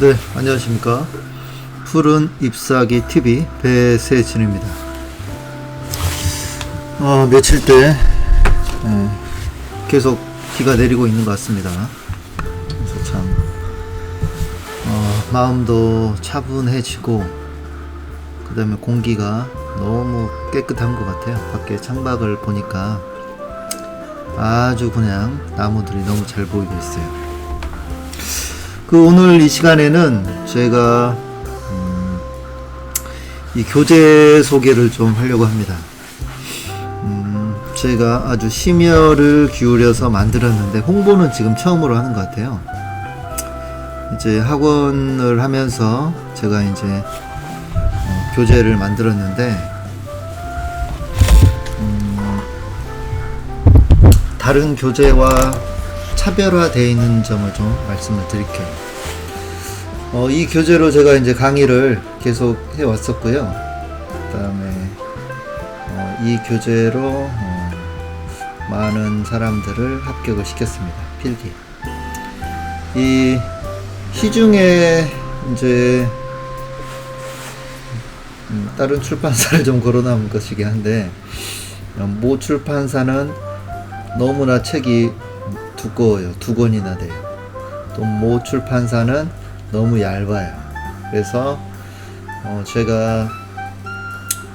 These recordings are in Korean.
네, 안녕하십니까. 푸른 잎사귀 TV 배세진입니다. 어, 며칠째 예, 계속 비가 내리고 있는 것 같습니다. 그래서 참 어, 마음도 차분해지고 그 다음에 공기가 너무 깨끗한 것 같아요. 밖에 창밖을 보니까 아주 그냥 나무들이 너무 잘 보이고 있어요. 그 오늘 이 시간에는 제가 음, 이 교재 소개를 좀 하려고 합니다. 음, 제가 아주 심혈을 기울여서 만들었는데 홍보는 지금 처음으로 하는 것 같아요. 이제 학원을 하면서 제가 이제 어, 교재를 만들었는데 음, 다른 교재와 차별화되어 있는 점을 좀 말씀을 드릴게요. 어, 이 교재로 제가 이제 강의를 계속 해 왔었고요. 그 다음에 어, 이 교재로 어, 많은 사람들을 합격을 시켰습니다. 필기. 이 시중에 이제 음, 다른 출판사를 좀 거론한 것이긴 한데 어, 모 출판사는 너무나 책이 두꺼워요. 두 권이나 돼요. 또 모 출판사는 너무 얇아요. 그래서 어, 제가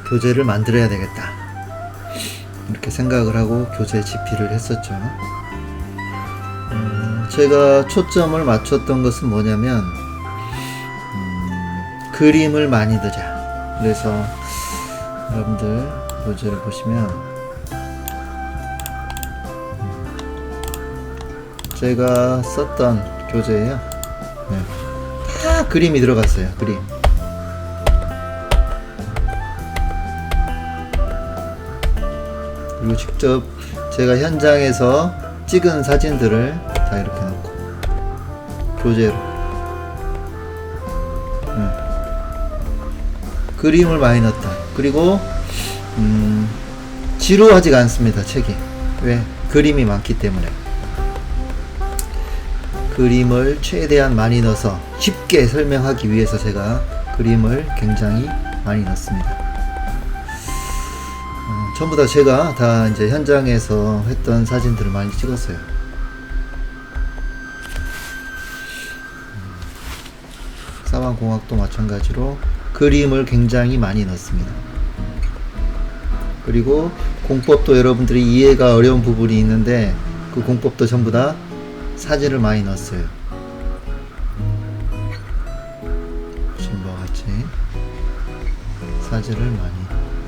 교재를 만들어야 되겠다. 이렇게 생각을 하고 교재 집필을 했었죠. 음, 제가 초점을 맞췄던 것은 뭐냐면 음, 그림을 많이 넣자. 그래서 여러분들 교재를 보시면 제가 썼던 교재예요. 네. 다 그림이 들어갔어요. 그림. 그리고 직접 제가 현장에서 찍은 사진들을 다 이렇게 넣고 교재로 네. 그림을 많이 넣었다. 그리고 음, 지루하지가 않습니다. 책이 왜 그림이 많기 때문에. 그림을 최대한 많이 넣어서 쉽게 설명하기 위해서 제가 그림을 굉장히 많이 넣습니다. 어, 전부 다 제가 다 이제 현장에서 했던 사진들을 많이 찍었어요. 사방공학도 마찬가지로 그림을 굉장히 많이 넣습니다. 그리고 공법도 여러분들이 이해가 어려운 부분이 있는데 그 공법도 전부 다 사진을 많이 넣었어요. 보신 바와 같이 사진을 많이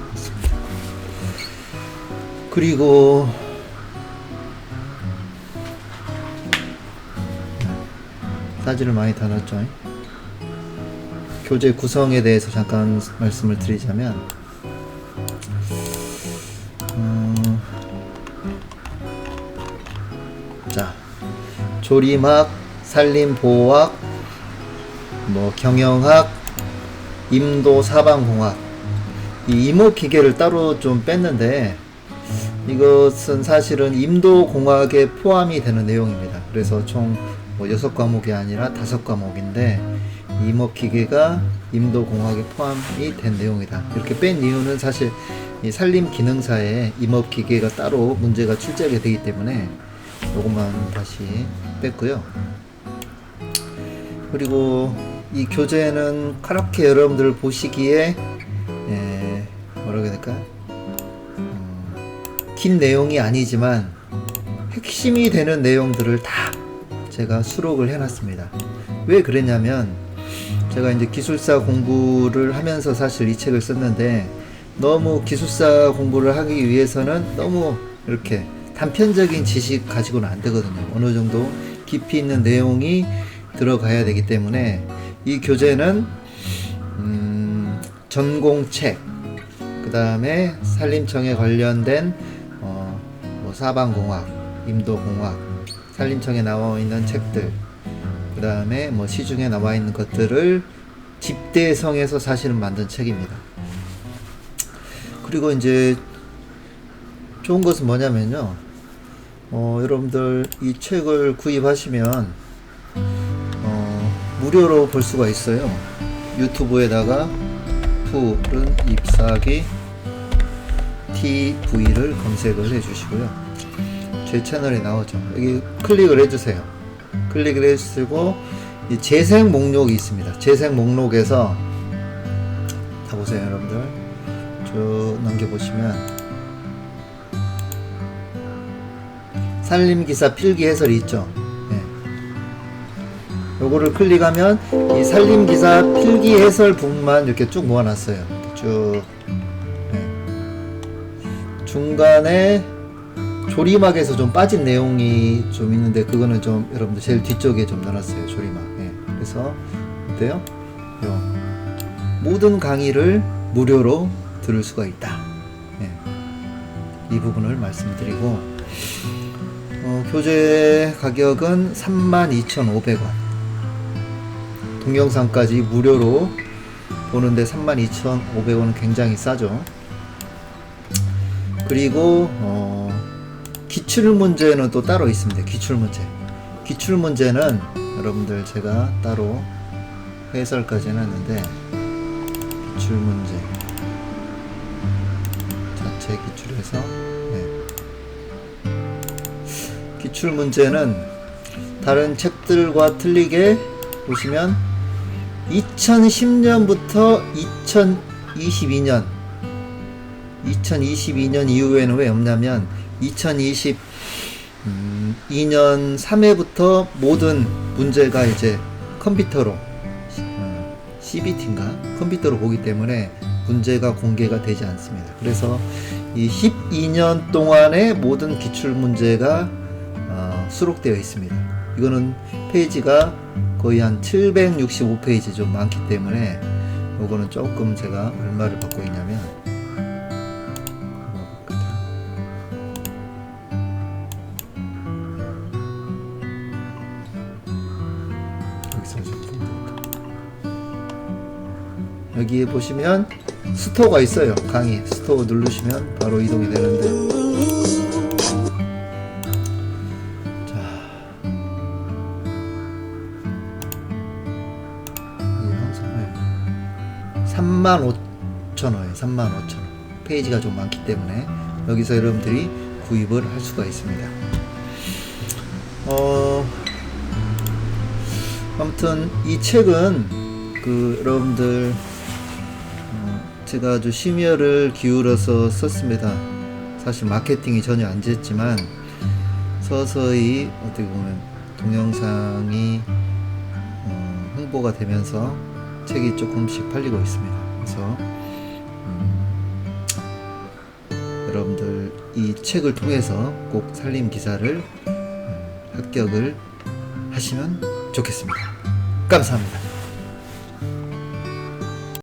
넣었습니다. 그리고 사진을 많이 다 넣었죠. 교재 구성에 대해서 잠깐 말씀을 드리자면 조림학, 산림보호학, 뭐 경영학, 임도 사방공학 이 임업 기계를 따로 좀 뺐는데 이것은 사실은 임도 공학에 포함이 되는 내용입니다. 그래서 총뭐 과목이 아니라 다섯 과목인데 임업 기계가 임도 공학에 포함이 된 내용이다. 이렇게 뺀 이유는 사실 이 산림 기능사에 임업 기계가 따로 문제가 출제가 되기 때문에 요것만 다시 뺐고요. 그리고 이 교재는 그렇게 여러분들 보시기에 에, 뭐라고 해야 될까? 음, 긴 내용이 아니지만 핵심이 되는 내용들을 다 제가 수록을 해놨습니다. 왜 그랬냐면 제가 이제 기술사 공부를 하면서 사실 이 책을 썼는데 너무 기술사 공부를 하기 위해서는 너무 이렇게 단편적인 지식 가지고는 안 되거든요. 어느 정도 깊이 있는 내용이 들어가야 되기 때문에 이 교재는 음, 전공책, 그 다음에 산림청에 관련된 어, 뭐 사방공학, 임도공학, 산림청에 나와 있는 책들, 그 다음에 뭐 시중에 나와 있는 것들을 집대성에서 사실은 만든 책입니다. 그리고 이제 좋은 것은 뭐냐면요. 어, 여러분들 이 책을 구입하시면 어, 무료로 볼 수가 있어요. 유튜브에다가 푸른 잎사귀 TV를 검색을 해주시고요. 제 채널에 나오죠. 여기 클릭을 해주세요. 클릭을 해주시고 이 재생 목록이 있습니다. 재생 목록에서 다 보세요, 여러분들. 쭉 넘겨보시면 살림기사 필기 해설이 있죠. 네. 요거를 클릭하면 이 살림기사 필기 해설 북만 이렇게 쭉 모아놨어요. 쭉. 네. 중간에 조리막에서 좀 빠진 내용이 좀 있는데 그거는 좀 여러분들 제일 뒤쪽에 좀 넣어놨어요. 조리막. 네. 그래서 어때요? 요 모든 강의를 무료로 들을 수가 있다. 네. 이 부분을 말씀드리고 어, 교재 가격은 32,500원. 동영상까지 무료로 보는데 32,500원은 굉장히 싸죠. 그리고 어, 기출 문제는 또 따로 있습니다. 기출 문제. 기출 문제는 여러분들 제가 따로 해설까지 해놨는데 기출 문제 자체 기출에서 기출 문제는 다른 책들과 틀리게 보시면 2010년부터 2022년 2022년 이후에는 왜 없냐면 2022년 3회부터 모든 문제가 이제 컴퓨터로 음, CBT인가 컴퓨터로 보기 때문에 문제가 공개가 되지 않습니다. 그래서 이 12년 동안의 모든 기출 문제가 어, 수록되어 있습니다. 이거는 페이지가 거의 한 765페이지 좀 많기 때문에 요거는 조금 제가 얼마를 받고 있냐면 여기에 보시면 스토어가 있어요. 강의 스토어 누르시면 바로 이동이 되는데 35,000원에 35,000원. 페이지가 좀 많기 때문에 여기서 여러분들이 구입을 할 수가 있습니다. 어, 아무튼 이 책은 그 여러분들 어, 제가 아주 심혈을 기울여서 썼습니다. 사실 마케팅이 전혀 안 됐지만 서서히 어떻게 보면 동영상이 어, 홍보가 되면서 책이 조금씩 팔리고 있습니다. 그래서 음, 여러분들 이 책을 통해서 꼭 살림 기사를 음, 합격을 하시면 좋겠습니다. 감사합니다.